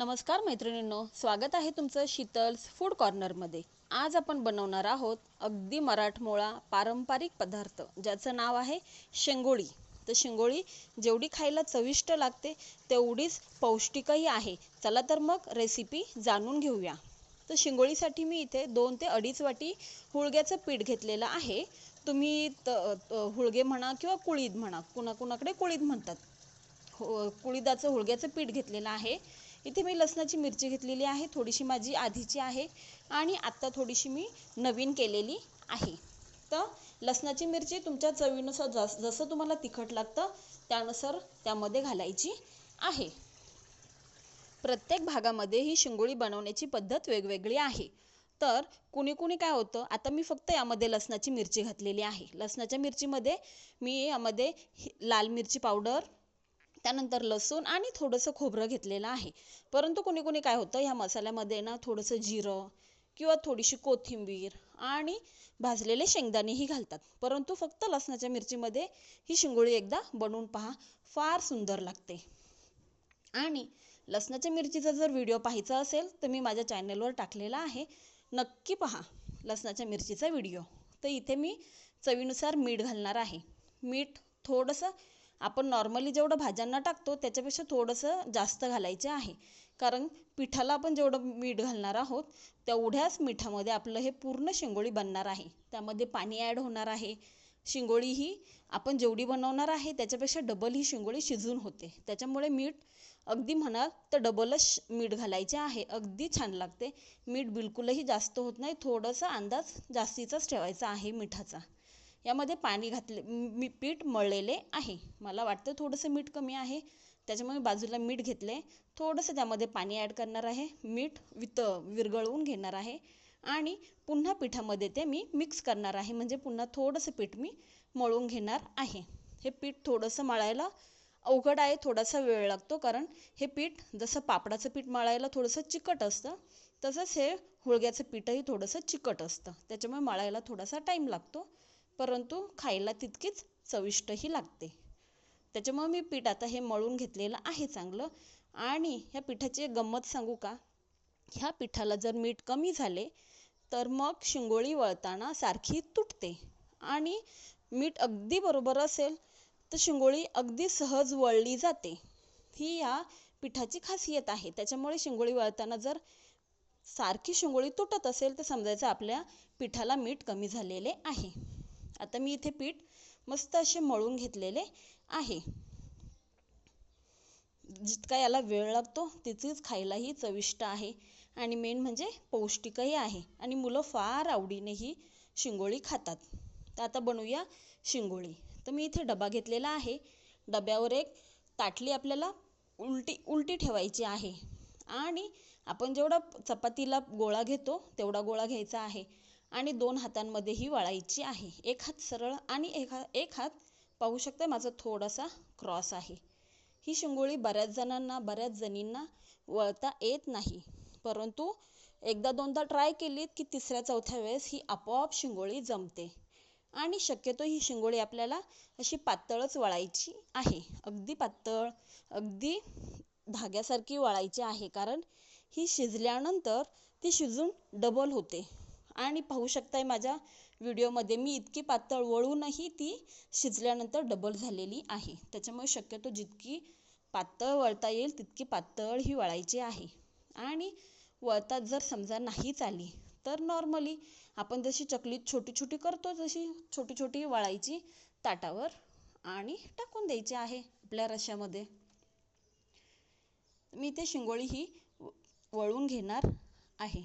नमस्कार मैत्रिणींनो स्वागत आहे तुमचं शीतल्स फूड कॉर्नरमध्ये. आज आपण बनवणार आहोत अगदी मराठमोळा पारंपरिक पदार्थ ज्याचं नाव आहे शेंगोळी. तर शेंगोळी जेवढी खायला चविष्ट लागते तेवढीच पौष्टिकही आहे. चला तर मग रेसिपी जाणून घेऊया. तर शिंगोळीसाठी मी इथे दोन ते अडीच वाटी हुळग्याचं पीठ घेतलेलं आहे. तुम्ही त त- हुळगे म्हणा किंवा कुळीद म्हणा कुणाकुणाकडे कुळीद म्हणतात. हो कुळीदाचं हुळग्याचं पीठ घेतलेलं आहे. इथे मी लसणाची मिरची घेतलेली आहे थोडीशी माझी आधीची आहे आणि आत्ता थोडीशी मी नवीन केलेली आहे. तर लसणाची मिरची तुमच्या चवीनुसार जस जसं तुम्हाला तिखट लागतं त्यानुसार त्यामध्ये घालायची आहे. प्रत्येक भागामध्ये ही शिंगोळी बनवण्याची पद्धत वेगवेगळी आहे. तर कुणी कुणी काय होतं आता मी फक्त यामध्ये लसणाची मिरची घातलेली आहे. लसणाच्या मिरचीमध्ये मी यामध्ये लाल मिरची पावडर त्यानंतर लसूण आणि थोडंसं खोबरं घेतलेलं आहे. परंतु कोणी कोणी काय होतं ह्या मसाल्यामध्ये ना थोडंसं जिरं किंवा थोडीशी कोथिंबीर आणि भाजलेले शेंगदाणेही घालतात. परंतु फक्त लसणाच्या मिरचीमध्ये ही शिंगोळी एकदा बनवून पहा फार सुंदर लागते. आणि लसणाच्या मिरचीचा जर व्हिडिओ पाहायचा असेल तर मी माझ्या चॅनलवर टाकलेला आहे. नक्की पहा लसणाच्या मिरचीचा व्हिडिओ. तर इथे मी चवीनुसार मीठ घालणार आहे. मीठ थोडंसं आपण नॉर्मली जेवढं भाज्यांना टाकतो त्याच्यापेक्षा थोडंसं जास्त घालायचे आहे. कारण पिठाला आपण जेवढं मीठ घालणार आहोत तेवढ्याच मिठामध्ये आपलं हे पूर्ण शिंगोळी बनणार आहे. त्यामध्ये पाणी ॲड होणार आहे. शिंगोळी ही आपण जेवढी बनवणार आहे त्याच्यापेक्षा डबल ही शिंगोळी शिजून होते. त्याच्यामुळे मीठ अगदी म्हणाल तर डबलच मीठ घालायचे आहे. अगदी छान लागते. मीठ बिलकुलही जास्त होत नाही. थोडंसं अंदाज जास्तीचाच ठेवायचा आहे मिठाचा. यामध्ये पाणी घातले मी पीठ मळलेले आहे. मला वाटतं थोडंसं मीठ कमी आहे. त्याच्यामुळे बाजूला मीठ घेतले थोडंसं त्यामध्ये पाणी ॲड करणार आहे. मीठ वित विरघळवून घेणार आहे. आणि पुन्हा पिठामध्ये ते मी मिक्स करणार आहे. म्हणजे पुन्हा थोडंसं पीठ मी मळून घेणार आहे. हे पीठ थोडंसं मळायला अवघड आहे. थोडासा वेळ लागतो कारण हे पीठ जसं पापडाचं पीठ मळायला थोडंसं चिकट असतं तसंच हे हुळग्याचं पीठही थोडंसं चिकट असतं. त्याच्यामुळे मळायला थोडासा टाईम लागतो. परंतु खायला तितकीच चविष्टही लागते. त्याच्यामुळे मी पीठ आता हे मळून घेतलेलं आहे चांगलं. आणि ह्या पिठाची एक गंमत सांगू का? ह्या पिठाला जर मीठ कमी झाले तर मग शिंगोळी वळताना सारखी तुटते. आणि मीठ अगदी बरोबर असेल तर शिंगोळी अगदी सहज वळली जाते. ही या पिठाची खासियत आहे. त्याच्यामुळे शिंगोळी वळताना जर सारखी शिंगोळी तुटत असेल तर समजायचं आपल्या पिठाला मीठ कमी झालेले आहे. आता मी इथे पीठ मस्त असे मळून घेतलेले आहे. जितका याला वेळ लागतो तितकीच खायलाही चविष्ट आहे. आणि मेन म्हणजे पौष्टिकही आहे. आणि मुलं फार आवडीने ही शिंगोळी खातात. तर आता बनवूया शिंगोळी. तर मी इथे डबा घेतलेला आहे. डब्यावर एक ताटली आपल्याला उलटी उलटी ठेवायची आहे. आणि आपण जेवढा चपातीला गोळा घेतो तेवढा गोळा घ्यायचा आहे. आणि दोन हातांमध्ये ही वळायची आहे. एक हात सरळ आणि एक हात एक हात पाहू शकता माझा थोडासा क्रॉस आहे. ही शिंगोळी बऱ्याच जणांना बऱ्याच जणींना वळता येत नाही. परंतु एकदा दोनदा ट्राय केलीत की तिसऱ्या चौथ्या वेळेस ही आपोआप शिंगोळी जमते. आणि शक्यतो ही शिंगोळी आपल्याला अशी पातळच वळायची आहे. अगदी पातळ अगदी धाग्यासारखी वळायची आहे. कारण ही शिजल्यानंतर ती शिजून डबल होते. आणि पाहू शकताय माझ्या व्हिडिओमध्ये. मी इतकी पातळ वळूनही ती शिजल्यानंतर डबल झालेली आहे. त्याच्यामुळे शक्यतो जितकी पातळ वळता येईल तितकी पातळ ही वळायची आहे. आणि वळतात जर समजा नाहीच आली तर नॉर्मली आपण जशी चकली छोटी छोटी करतो तशी छोटी छोटी वळायची ताटावर आणि टाकून द्यायची आहे आपल्या रश्यामध्ये मी ते शिंगोळी ही वळून घेणार आहे.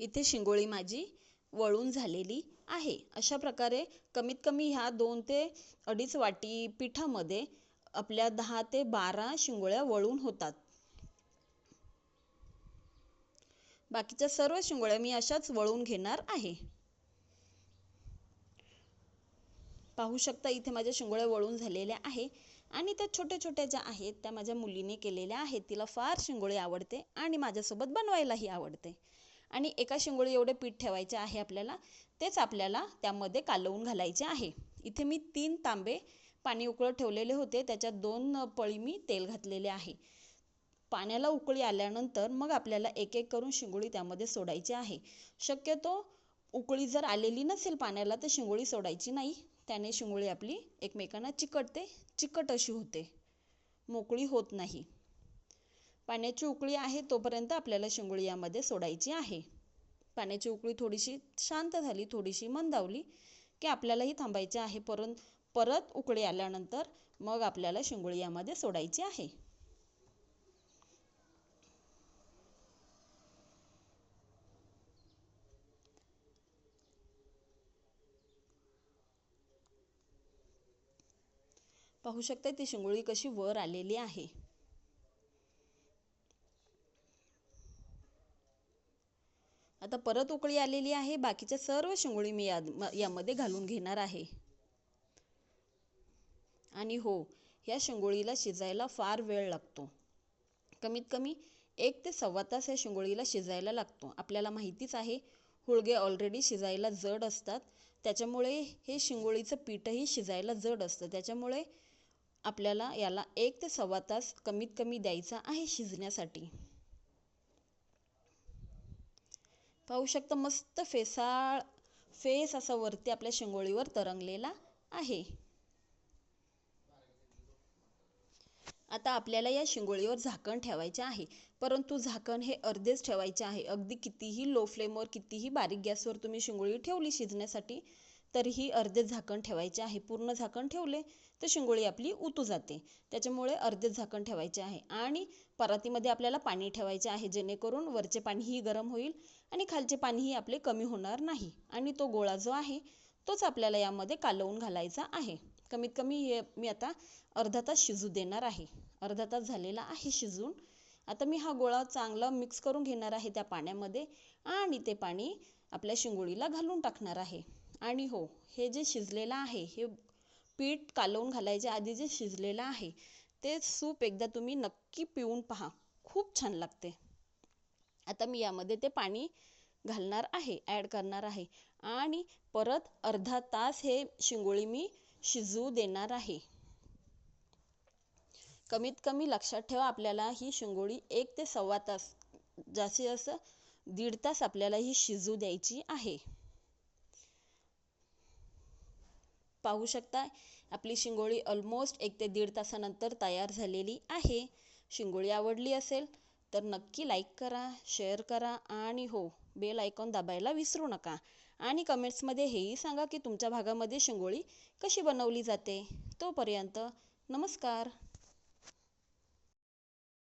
इथे शिंगोळी माझी वळून झालेली आहे. अशा प्रकारे कमीत कमी ह्या दोन ते अडीच वाटी पिठामध्ये आपल्या दहा ते बारा शिंगोळ्या वळून होतात. बाकीच्या सर्व शिंगोळ्या मी अशाच वळून घेणार आहे. पाहू शकता इथे माझ्या शिंगोळ्या वळून झालेल्या आहे आणि त्या छोट्या छोट्या ज्या आहेत त्या माझ्या मुलीने केलेल्या आहेत. तिला फार शिंगोळी आवडते आणि माझ्यासोबत बनवायलाही आवडते. आणि एका शिंगोळी एवढे पीठ ठेवायचे आहे आपल्याला तेच आपल्याला त्यामध्ये कालवून घालायचे आहे. इथे मी तीन तांबे पाणी उकळत ठेवलेले होते त्याच्यात दोन पळी मी तेल घातलेले आहे. पाण्याला उकळी आल्यानंतर मग आपल्याला एक एक करून शिंगोळी त्यामध्ये सोडायची आहे. शक्यतो उकळी जर आलेली नसेल पाण्याला तर शिंगोळी सोडायची नाही. त्याने शिंगोळी आपली एकमेकांना चिकटते चिकट अशी होते. मोकळी होत नाही. पाण्याची उकळी आहे तोपर्यंत आपल्याला शिंगोळी यामध्ये सोडायची आहे. पाण्याची उकळी थोडीशी शांत झाली थोडीशी मंदावली की आपल्यालाही थांबायचे आहे. परत परत उकळी आल्यानंतर मग आपल्याला शिंगोळी यामध्ये सोडायची आहे. पाहू शकता ती शिंगोळी कशी वर आलेली आहे. आता परत उकळी आलेली आहे. बाकीच्या सर्व शिंगोळी मी या यामध्ये घालून घेणार आहे. आणि हो या शिंगोळीला शिजायला फार वेळ लागतो. कमीत कमी एक ते सव्वा तास या शिंगोळीला शिजायला लागतो. आपल्याला माहितीच आहे हुळगे ऑलरेडी शिजायला जड असतात. त्याच्यामुळे हे शिंगोळीचं पीठही शिजायला जड असतं. त्याच्यामुळे आपल्याला याला एक ते सव्वा तास कमीत कमी द्यायचा आहे शिजण्यासाठी. पाहू शकता मस्त फेसाळ फेस असा वरती आपल्या शिंगोळीवर तरंगलेला आहे. आता आपल्याला या शिंगोळीवर झाकण ठेवायचे आहे. परंतु झाकण हे अर्धेच ठेवायचे आहे. अगदी कितीही लो फ्लेमवर कितीही बारीक गॅसवर तुम्ही शिंगोळी ठेवली शिजण्यासाठी तरीही अर्धे झाकण ठेवायचे आहे. पूर्ण झाकण ठेवले तर शिंगोळी आपली उतू जाते. त्याच्यामुळे अर्धे झाकण ठेवायचे आहे. आणि परातीमध्ये आपल्याला पाणी ठेवायचे आहे. जेणेकरून वरचे पाणीही गरम होईल आणि खालचे पाणीही आपले कमी होणार नाही. आणि तो गोळा जो आहे तोच आपल्याला यामध्ये कालवून घालायचा आहे. कमीत कमी हे मी आता अर्धा तास शिजू देणार आहे. अर्धा तास झालेला आहे शिजून. आता मी हा गोळा चांगला मिक्स करून घेणार आहे त्या पाण्यामध्ये आणि ते पाणी आपल्या शिंगोळीला घालून टाकणार आहे. आणि हो हे जे शिजलेलं आहे हे पीठ कालवून घालायच्या आधी जे शिजलेलं आहे ते सूप एकदा तुम्ही नक्की पिऊन पहा. खूप छान लागते. आता मी यामध्ये ते पाणी घालणार आहे ॲड करणार आहे. आणि परत अर्धा तास हे शिंगोळी मी शिजू देणार आहे. कमीत कमी लक्षात ठेवा आपल्याला ही शिंगोळी एक ते सव्वा तास जास्तीत जास्त दीड तास आपल्याला ही शिजू द्यायची आहे. पाहू शकता. आपली शिंगोळी ऑलमोस्ट एक ते दीड तासानंतर तयार झालेली आहे. शिंगोळी आवडली असेल तर नक्की लाईक करा शेअर करा आणि हो बेल आयकॉन दाबायला विसरू नका. आणि कमेंट्समध्ये हेही सांगा की तुमच्या भागामध्ये शिंगोळी कशी बनवली जाते. तोपर्यंत नमस्कार.